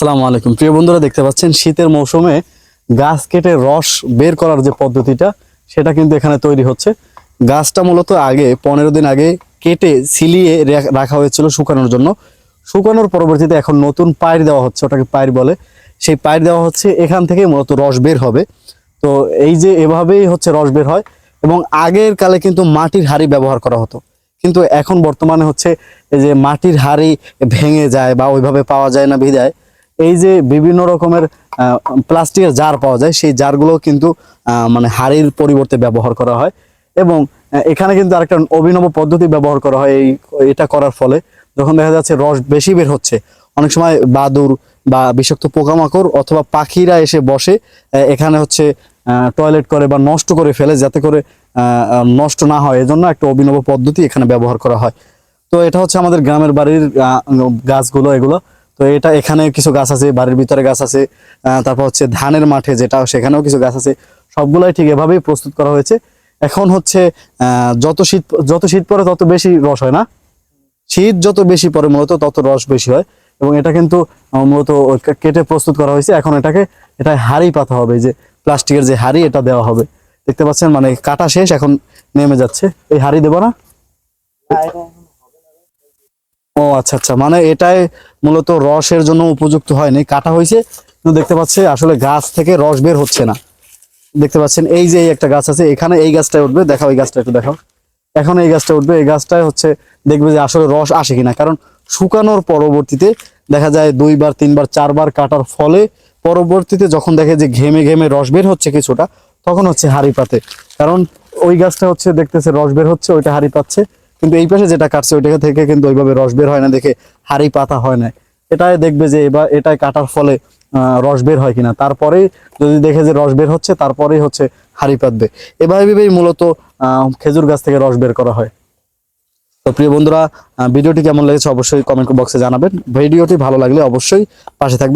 আসসালামু আলাইকুম। প্রিয় বন্ধুরা, দেখতে পাচ্ছেন শীতের মৌসুমে গাছ কেটে রস বের করার যে পদ্ধতিটা, সেটা কিন্তু এখানে তৈরি হচ্ছে। গাছটা মূলত আগে পনেরো দিন আগে কেটে সিলিয়ে রাখা হয়েছিল শুকানোর জন্য। শুকানোর পরবর্তীতে এখন নতুন পায়ের দেওয়া হচ্ছে, ওটাকে পায়ের বলে। সেই পায়ের দেওয়া হচ্ছে, এখান থেকে মূলত রস বের হবে। তো এই যে এভাবেই হচ্ছে রস বের হয়, এবং আগের কালে কিন্তু মাটির হাড়ি ব্যবহার করা হতো। কিন্তু এখন বর্তমানে হচ্ছে যে মাটির হাড়ি ভেঙে যায় বা ওইভাবে পাওয়া যায় না বিদায়। এই যে বিভিন্ন রকমের প্লাস্টিকের জার পাওয়া যায়, সেই জারগুলো কিন্তু মানে হাড়ির পরিবর্তে ব্যবহার করা হয়। এবং এখানে কিন্তু আরেকটা অভিনব পদ্ধতি ব্যবহার করা হয় এই, এটা করার ফলে। যখন দেখা যাচ্ছে রস বেশি বের হচ্ছে, অনেক সময় বাদুর বা বিষাক্ত পোকামাকড় অথবা পাখিরা এসে বসে এখানে হচ্ছে টয়লেট করে বা নষ্ট করে ফেলে যাতে করে নষ্ট না হয়। এজন্য একটা অভিনব পদ্ধতি এখানে ব্যবহার করা হয়। তো এটা হচ্ছে আমাদের গ্রামের বাড়ির গাছগুলো, এগুলো। তো এটা এখানে কিছু গাছ আছে, বাড়ির ভিতরে গাছ আছে তারপর হচ্ছে ধানের মাঠে যেটা সেখানেও কিছু গাছ আছে, সবগুলাই ঠিক এভাবেই প্রস্তুত করা হয়েছে। এখন হচ্ছে যত শীত যত শীত পড়ে তত বেশি রস হয় না? শীত যত বেশি পরে মূলত তত রস বেশি হয় এবং এটা কিন্তু মূলত কেটে প্রস্তুত করা হয়েছে। এখন এটাকে এটা হাড়ি পাতা হবে, যে প্লাস্টিকের যে হাড়ি এটা দেওয়া হবে। দেখতে পাচ্ছেন মানে কাটা শেষ, এখন নেমে যাচ্ছে। এই হাড়ি দেবো না? ও আচ্ছা আচ্ছা। মানে এটাই মূলত রসের জন্য উপযুক্ত হয়নি। কাটা হয়েছে, কিন্তু দেখতে পাচ্ছে আসলে গাছ থেকে রস বের হচ্ছে না। দেখতে পাচ্ছেন, এই যে একটা গাছ আছে, এখানে এই গাছটায় উঠবে। দেখাও, এই গাছটা একটু দেখাও। এখন এই গাছটা উঠবে, এই গাছটায় হচ্ছে দেখবে যে আসলে রস আসে কিনা। কারণ শুকানোর পরবর্তীতে দেখা যায় দুইবার, তিনবার, চারবার কাটার ফলে পরবর্তীতে যখন দেখে যে ঘেমে ঘেমে রস বের হচ্ছে কিছুটা, তখন হচ্ছে হাড়ি পাতে। কারণ ওই গাছটা হচ্ছে দেখতেছে রস বের হচ্ছে, ওইটা হাড়ি পাচ্ছে। কিন্তু এই পাশে যেটা কাটছে ওইটা থেকে কিন্তু ওইভাবে রস বের হয় না, দেখে হাড়ি পাতা হয় না। এটাই দেখবে যে এবার এটাই কাটার ফলে রস বের হয় কিনা। তারপরেই যদি দেখে যে রস বের হচ্ছে, তারপরেই হচ্ছে হাড়ি পাতবে। এভাবেই মূলত খেজুর গাছ থেকে রস বের করা হয়। তো প্রিয় বন্ধুরা ভিডিওটি কেমন লেগেছে অবশ্যই কমেন্ট বক্সে জানাবেন। ভিডিওটি ভালো লাগলে অবশ্যই পাশে থাকবেন।